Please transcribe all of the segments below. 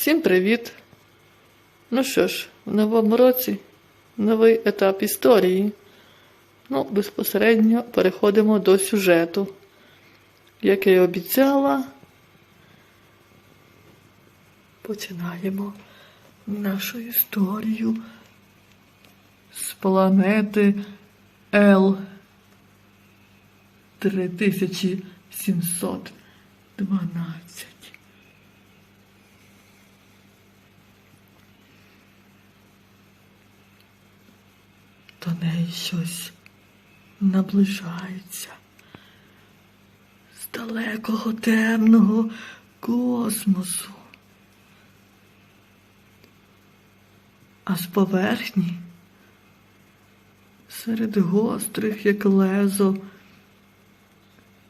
Всім привіт! Ну що ж, в новому році новий етап історії. Ну, безпосередньо переходимо до сюжету. Як я і обіцяла, починаємо нашу історію з планети Л 3712. До неї щось наближається з далекого темного космосу. А з поверхні серед гострих, як лезо,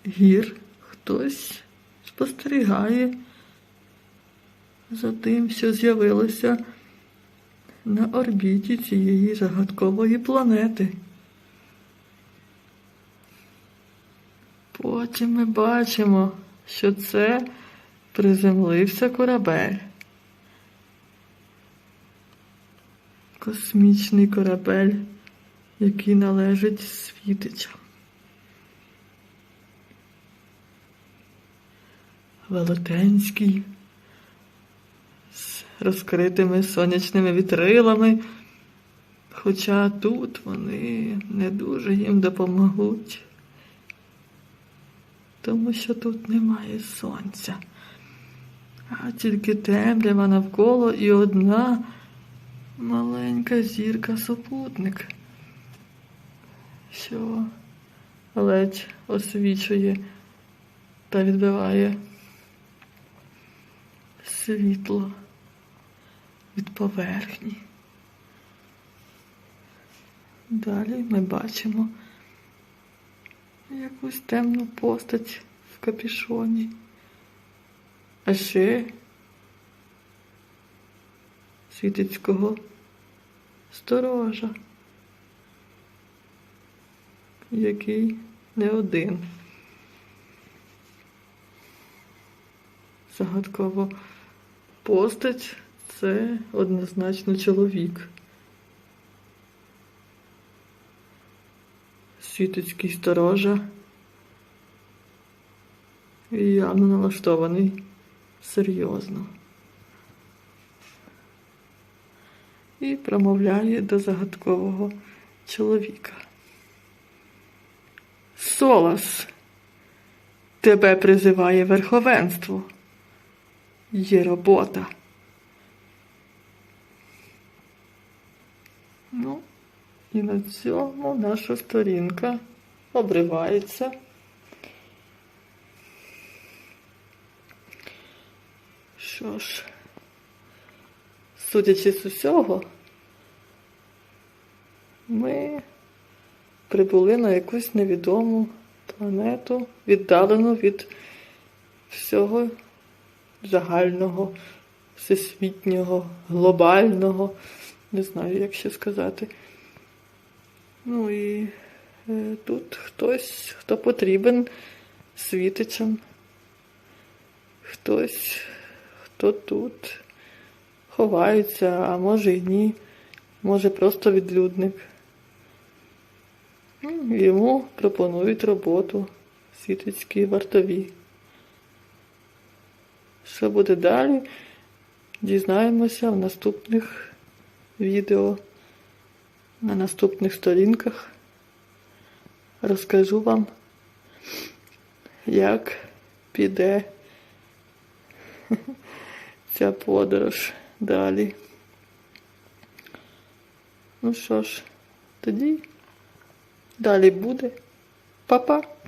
гір хтось спостерігає за тим, що з'явилося на орбіті цієї загадкової планети. Потім ми бачимо, що це приземлився корабель. Космічний корабель, який належить світичам. Велетенський, розкритими сонячними вітрилами, хоча тут вони не дуже їм допоможуть, тому що тут немає сонця, а тільки темрява навколо і одна маленька зірка супутник, що ледь освічує та відбиває світло від поверхні. Далі ми бачимо якусь темну постать в капішоні. А ще світицького сторожа, який не один. Загадкова постать це однозначно чоловік. Світицький сторожа і явно налаштований серйозно. І промовляє до загадкового чоловіка. Солас, тебе призиває верховенство. Є робота. Ну, і на цьому наша сторінка обривається. Що ж, судячи з усього, ми прибули на якусь невідому планету, віддалену від всього загального, всесвітнього, глобального, не знаю, як ще сказати. Ну і е, тут хтось, хто потрібен світичам, хтось, хто тут ховається, а може і ні, може просто відлюдник. Ну, Йому пропонують роботу світицькі вартові. Що буде далі? Дізнаємося в наступних відео, на наступних сторінках. Розкажу вам, як піде ця подорож далі. Ну що ж, тоді далі буде. Па-па!